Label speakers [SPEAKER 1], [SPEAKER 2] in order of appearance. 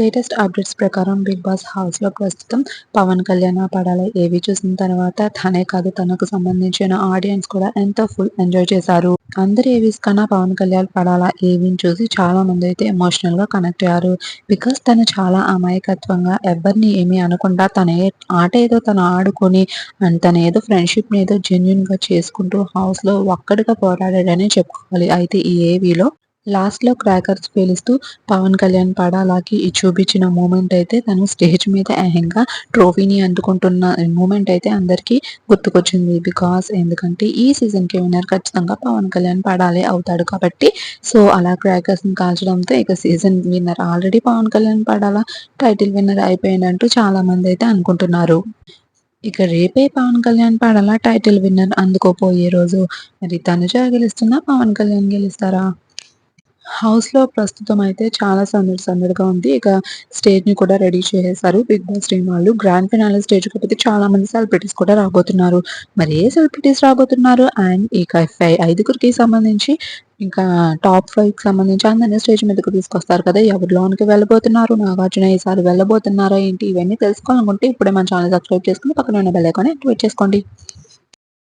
[SPEAKER 1] Latest updates ప్రకారం Bigg Boss హౌస్లో ప్రస్తుతం పవన్ కళ్యాణ్ పడాల. ఏవి చూసిన తర్వాత తనే కాదు తనకు సంబంధించిన ఆడియన్స్ కూడా ఎంతో ఫుల్ ఎంజాయ్ చేశారు. అందరు ఏవీస్ కన్నా పవన్ కళ్యాణ్ పడాల ఏవిని చూసి చాలా మంది అయితే ఎమోషనల్గా కనెక్ట్ అయ్యారు. బికాస్ తను చాలా అమాయకత్వంగా ఎవరిని ఏమీ అనకుండా తన ఆట ఏదో తను ఆడుకొని అండ్ తన ఏదో ఫ్రెండ్షిప్ని ఏదో జెన్యున్గా చేసుకుంటూ హౌస్లో ఒక్కడిగా పోరాడాడని చెప్పుకోవాలి. అయితే ఈ ఏవీలో లాస్ట్లో క్రాకర్స్ పేలుస్తూ పవన్ కళ్యాణ్ పడాలాకి చూపించిన మూమెంట్ అయితే తను స్టేజ్ మీద ఏకంగా ట్రోఫీని అందుకుంటున్న మూమెంట్ అయితే అందరికీ గుర్తుకొచ్చింది. బికాస్ ఎందుకంటే ఈ సీజన్కి విన్నర్ ఖచ్చితంగా పవన్ కళ్యాణ్ పడాలి అవుతాడు కాబట్టి సో అలా క్రాకర్స్ని కాల్చడంతో ఇక season winner already Pawan Kalyan Padala title winner అయిపోయిందంటూ చాలామంది అయితే అనుకుంటున్నారు. ఇక రేపే పవన్ కళ్యాణ్ పాడాలా టైటిల్ విన్నర్ అందుకోపోయే రోజు. మరి తనుజ గెలుస్తున్నా పవన్ కళ్యాణ్ గెలుస్తారా? హౌస్లో ప్రస్తుతం అయితే చాలా సందడి సందడిగా ఉంది. ఇక స్టేజ్ని కూడా రెడీ చేసేసారు. బిగ్ బాస్ టీం వాళ్ళు. గ్రాండ్ ఫినాలే స్టేజ్ కాబట్టి చాలా మంది సెలబ్రిటీస్ కూడా రాబోతున్నారు. మరి ఏ సెలబ్రిటీస్ రాబోతున్నారు? అండ్ ఇక ఫై- ఐదుగురికి సంబంధించి ఇంకా టాప్ ఫైవ్కి సంబంధించి అందరినీ స్టేజ్ మీదకి తీసుకొస్తారు కదా. ఎవరు లోనికి వెళ్ళబోతున్నారు? నాగార్జున ఈసారి వెళ్ళబోతున్నారా ఏంటి? ఇవన్నీ తెలుసుకోవాలనుకుంటే ఇప్పుడే మన ఛానల్ సబ్స్క్రైబ్ చేసుకుని పక్కన ఉన్న బెల్ ఐకాన్ యాక్టివేట్ చేసుకోండి.